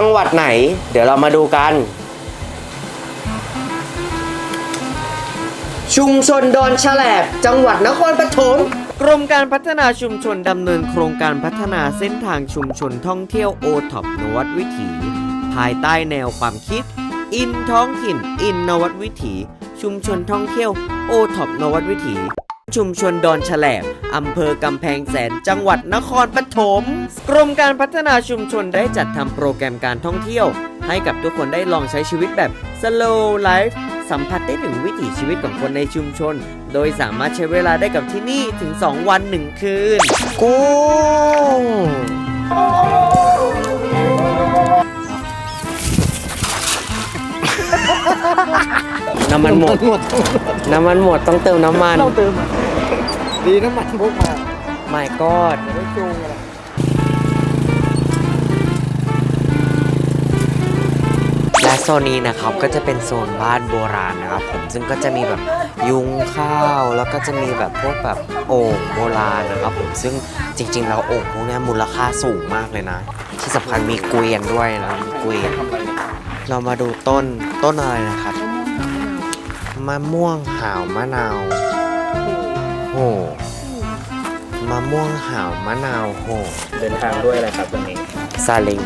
จังหวัดไหน เดี๋ยวเรามาดูกัน ชุมชนดอนฉลบจังหวัดนครปฐมกรมการพัฒนาชุมชนดำเนินโครงการพัฒนาเส้นทางชุมชนท่องเที่ยวโอท็อปนวัดวิถี ภายใต้แนวความคิด อินท้องถิ่น อินนวัดวิถี ชุมชนท่องเที่ยวโอท็อปนวัดวิถี ชุมชนดอนฉลบอำเภอกำแพงแสน จังหวัดนครปฐม กรมการพัฒนาชุมชนได้จัดทำโปรแกรมการท่องเที่ยว ให้กับทุกคนได้ลองใช้ชีวิตแบบ slow life สัมผัสได้ถึงวิถีชีวิตของคนในชุมชน โดยสามารถใช้เวลาได้กับที่นี่ถึง 2 วัน 1 คืนกุ้ น้ำมันหมดหมด น้ำมันหมดต้องเติมน้ำมัน เราเติมดีน้ำมันพกมาไม่กอดจะได้จูงอะไรและโซนนี้นะครับก็จะเป็นโซนบ้านโบราณนะครับผมซึ่งก็จะมีแบบยุงข้าวแล้วก็จะมีแบบพวกแบบโอ่งโบราณนะครับผมซึ่งจริงๆแล้วโอ่งพวกเนี้ยมูลค่าสูงมากเลยนะ ที่สำคัญมีเกวียนด้วยนะมีเกวียน เรามาดูต้นต้นอะไรนะครับมะม่วงหาวมะนาวโหมะม่วงหาวมะนาวโหเดินทางด้วยอะไรครับตรงนี้ซาเล้ง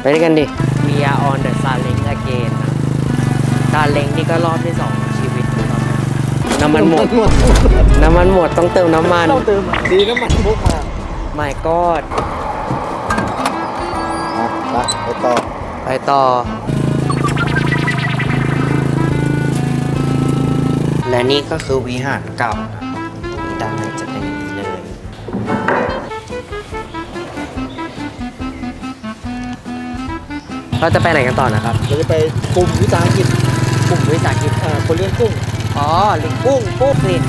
ไปด้วยกันดิ We are on the ซาเล้ง again นะซาเล้งนี่ก็รอบที่สองของชีวิตนะครับน้ำมันหมดหมดน้ำมันหมดต้องเติมน้ำมันเราเติมดีน้ำมันพกมาไม่กอดอะไปต่อ ไปต่อ และนี่ก็คือวิหารเก่านะนี่ด้านในจะเป็นอย่างนี้เลย เราจะไปไหนกันต่อนะครับ เราจะไปกลุ่มวิสาหกิจกลุ่มวิสาหกิจอ่าคนเลี้ยงกุ้ง อ๋อเลิงกุ้งปุ๊บกลิ่น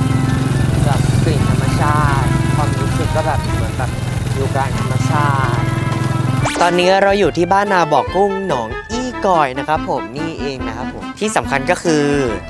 แบบกลิ่นธรรมชาติ ความรู้สึกก็แบบเหมือนแบบอยู่กลางธรรมชาติ ตอนนี้เราอยู่ที่บ้านนาบอกกุ้งหนองอี้ก่อยนะครับผมนี่เองนะครับผมที่สำคัญก็คือ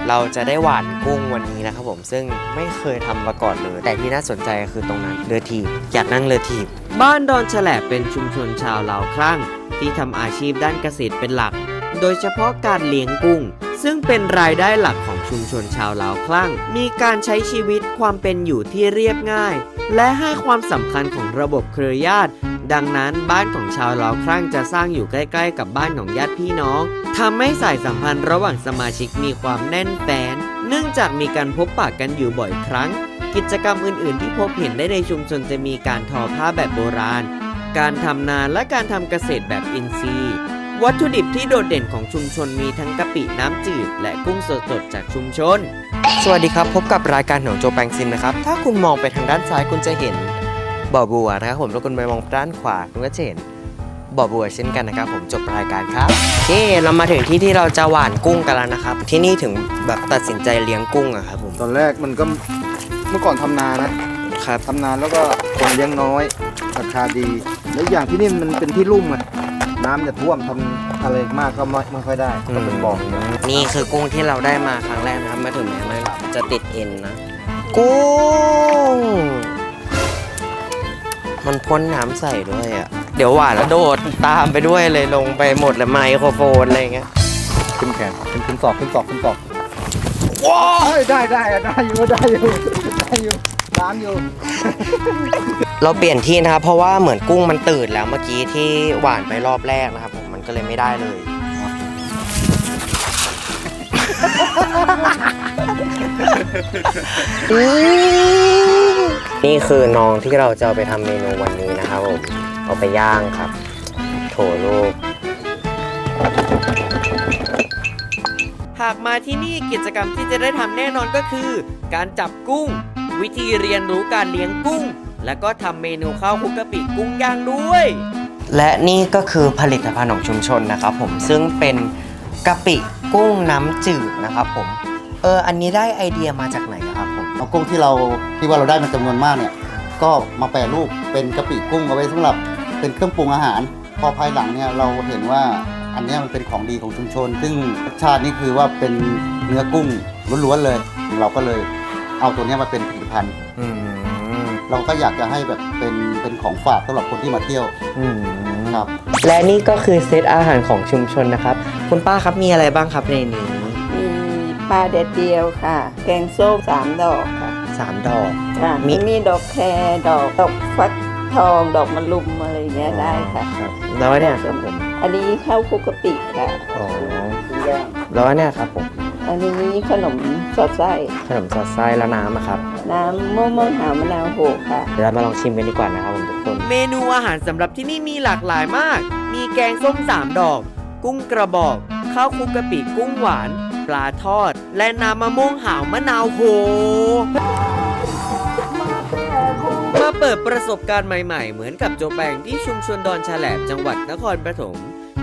เราจะได้หวานกุ้งวันนี้นะครับผมซึ่งไม่เคยทำมาก่อนเลย แต่ที่น่าสนใจคือตรงนั้นเรือถีบอยากนั่งเรือถีบบ้านดอนแฉลบเป็นชุมชนชาวลาวคลั่ง ที่ทำอาชีพด้านเกษตรเป็นหลัก โดยเฉพาะการเลี้ยงกุ้ง ซึ่งเป็นรายได้หลักของชุมชนชาวลาวคลั่ง มีการใช้ชีวิตความเป็นอยู่ที่เรียบง่าย และให้ความสำคัญของระบบเครือญาติ ดังนั้นบ้านของชาวลาวคลั่งจะสร้างอยู่ใกล้ ๆ กับบ้านของญาติพี่น้องทำให้สายสัมพันธ์ระหว่างสมาชิกมีความแน่นแฟ้นเนื่องจากมีการพบปะกันอยู่บ่อยครั้ง กิจกรรมอื่นๆ ที่พบเห็นได้ในชุมชนจะมีการทอผ้าแบบโบราณ การทำนาและการทำเกษตรแบบอินทรีย์ วัตถุดิบที่โดดเด่นของชุมชนมีทั้งกะปิน้ำจืด และกุ้งสดๆจากชุมชน สวัสดีครับ พบกับรายการหนองโจแปงซินนะครับ ถ้าคุณมองไปทางด้านซ้ายคุณจะเห็น บ่อบัวนะครับผมแล้วคุณไปมองด้านขวาคุณก็จะเห็นบ่อบัวเช่นกันนะครับ ผมจบรายการครับโอเคเรามาถึงที่ที่เราจะหว่านกุ้งกันแล้วนะครับ ที่นี่ถึงแบบตัดสินใจเลี้ยงกุ้งอะครับผมตอนแรกมันก็เมื่อก่อนทำนานะครับทำนาแล้วก็คนเลี้ยงน้อยราคาดีแล้วอย่างที่นี่มันเป็นที่ลุ่มอะน้ำจะท่วมทำอะไรมากก็ไม่ไม่ค่อยได้ก็เป็นบ่ออย่างเงี้ยนี่คือกุ้งที่เราได้มาครั้งแรกนะครับมาถึงแม้มันจะติดเอ็นนะ กุ้ง มันพ่นน้ำใส่ด้วยอะ เดี๋ยวหวานแล้วโดดตามไปด้วยเลยลงไปหมดเลยไมโครโฟนอะไรอย่างเงี้ยขึ้นแขนขึ้นขึ้นศอกขึ้นศอกขึ้นศอกว้าวได้ได้อะได้อยู่ได้อยู่ได้อยู่น้ำอยู่ เราเปลี่ยนที่นะครับ เพราะว่าเหมือนกุ้งมันตื่นแล้วเมื่อกี้ที่หวานไปรอบแรกนะครับผมมันก็เลยไม่ได้เลย นี่คือน้องที่เราจะเอาไปทำเมนูวันนี้นะครับผมเอาไปย่างครับ โถลูก หากมาที่นี่กิจกรรมที่จะได้ทำแน่นอนก็คือ การจับกุ้ง วิธีเรียนรู้การเลี้ยงกุ้ง แล้วก็ทำเมนูข้าวคลุกกะปิกุ้งย่างด้วย และนี่ก็คือผลิตภัณฑ์ของชุมชนนะครับผมซึ่งเป็นกะปิกุ้งน้ำจืดนะครับผม เออ อันนี้ได้ไอเดียมาจากไหนอะครับผม เอากุ้งที่เราที่ว่าเราได้มาจำนวนมากเนี่ย ก็มาแปรรูปเป็นกะปิกุ้งเอาไว้สำหรับเป็นเครื่องปรุงอาหาร พอภายหลังเนี่ยเราเห็นว่าอันเนี้ยมันเป็นของดีของชุมชน ซึ่งรสชาตินี่คือว่าเป็นเนื้อกุ้งล้วนๆเลย เราก็เลยเอาตัวเนี้ยมาเป็นผลิตภัณฑ์อืมเราก็อยากจะให้แบบเป็นเป็นของฝากสำหรับคนที่มาเที่ยวอืมครับ และนี่ก็คือเซตอาหารของชุมชนนะครับ คุณป้าครับมีอะไรบ้างครับในนี้มี ปลาแดดเดียวค่ะ แกงส้มสามดอกค่ะสามดอก ค่ะมี มีมีดอกแครดอกดอกฟักทองดอกมะลุมอะไรอย่างเงี้ยได้ค่ะครับแล้วเนี่ยครับผมอันนี้ข้าวคลุกกะปิค่ะ อ๋อแล้วเนี่ยครับผมอันนี้ขนมสอดไส้ขนมสอดไส้แล้วน้ำอะครับน้ำมะม่วงหาวมะนาวโหกค่ะ เดี๋ยวเรามาลองชิมกันดีกว่านะครับผมทุกคน เมนูอาหารสำหรับที่นี่มีหลากหลายมาก มีแกงส้มสามดอก กุ้งกระบอก ข้าวคลุกกะปิกุ้งหวาน ปลาทอด และน้ำมะม่วงหาวมะนาวโหมาเปิดประสบการณ์ใหม่ๆ เหมือนกับโจแปงที่ชุมชนดอนฉลบจังหวัดนครปฐม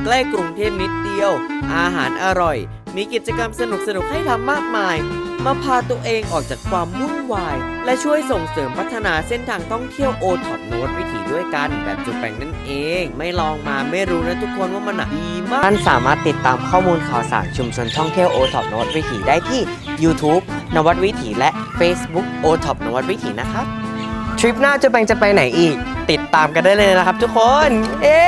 ใกล้กรุงเทพนิดเดียว อาหารอร่อย มีกิจกรรมสนุกๆให้ทำมากมาย มาพาตัวเองออกจากความวุ่นวาย และช่วยส่งเสริมพัฒนาเส้นทางท่องเที่ยวโอท็อปนดวิถีด้วยกัน แบบจุดแป่งนั่นเอง ไม่ลองมาไม่รู้นะทุกคนว่ามันดีมาก ท่านสามารถติดตามข้อมูลข่าวสารชุมชนท่องเที่ยวโอท็อปนดวิถีได้ที่ YouTube นวัดวิถีและ Facebook โอท็อปนวัดวิถีนะครับทริปหน้าจะแปงจะไปไหนอีก ติดตามกันได้เลยนะครับทุกคน เอ๊